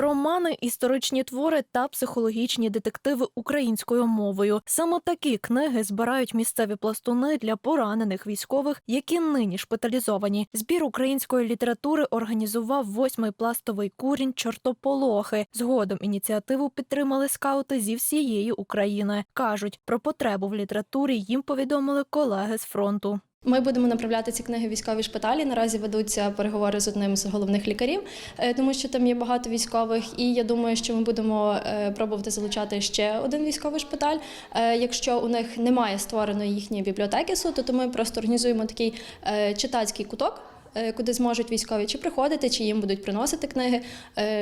Романи, історичні твори та психологічні детективи українською мовою. Саме такі книги збирають місцеві пластуни для поранених військових, які нині шпиталізовані. Збір української літератури організував восьмий пластовий курінь чортополохи. Згодом ініціативу підтримали скаути зі всієї України. кажуть, про потребу в літературі їм повідомили колеги з фронту. Ми будемо направляти ці книги в військові шпиталі. Наразі ведуться переговори з одним з головних лікарів, е, тому що там є багато військових. І я думаю, що ми будемо е, пробувати залучати ще один військовий шпиталь. Е, Якщо у них немає створеної їхньої бібліотеки суто, то ми просто організуємо такий читацький куток. Куди зможуть військові чи приходити, чи їм будуть приносити книги,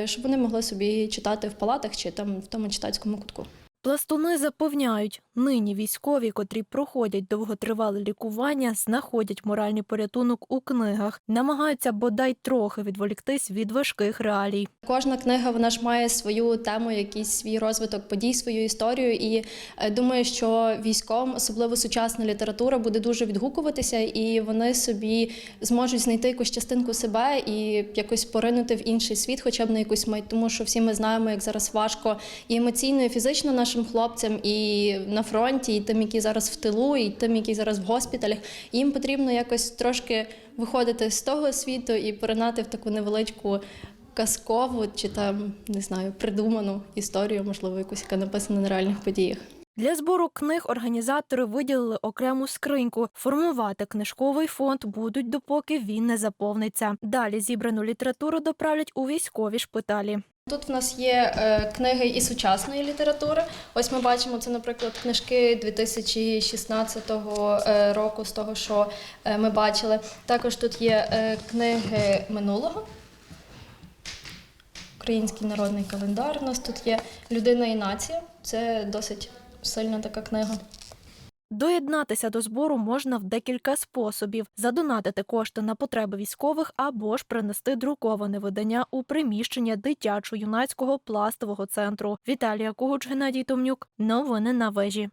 щоб вони могли собі читати в палатах чи там в тому читацькому кутку. Пластуни запевняють, нині військові, котрі проходять довготривале лікування, знаходять моральний порятунок у книгах, намагаються бодай трохи відволіктись від важких реалій. Кожна книга вона ж має свою тему, якийсь свій розвиток подій, свою історію. І е, думаю, що військовим, особливо сучасна література, буде дуже відгукуватися, і вони собі зможуть знайти якусь частинку себе і якось поринути в інший світ, хоча б на якусь мить. Тому що всі ми знаємо, як зараз важко і емоційно, і фізично нашим хлопцям, і на фронті, і тим, які зараз в тилу, і тим, які зараз в госпіталях. Їм потрібно якось трошки виходити з того світу і поринати в таку невеличку казкову чи там не знаю придуману історію, можливо, якусь яка написана на реальних подіях. Для збору книг організатори виділили окрему скриньку. Формувати книжковий фонд будуть, допоки він не заповниться. Далі зібрану літературу доправлять у військові шпиталі. Тут в нас є е, книги і сучасної літератури. Ось ми бачимо це, наприклад, книжки 2016 е, року, з того, що е, ми бачили. Також тут є книги минулого. Український народний календар. У нас тут є Людина і нація. Це досить сильна така книга. Доєднатися до збору можна в декілька способів: задонатити кошти на потреби військових або ж принести друковане видання у приміщення дитячо-юнацького пластового центру. Віталія Кугуч, Геннадій Томнюк. Новини на вежі.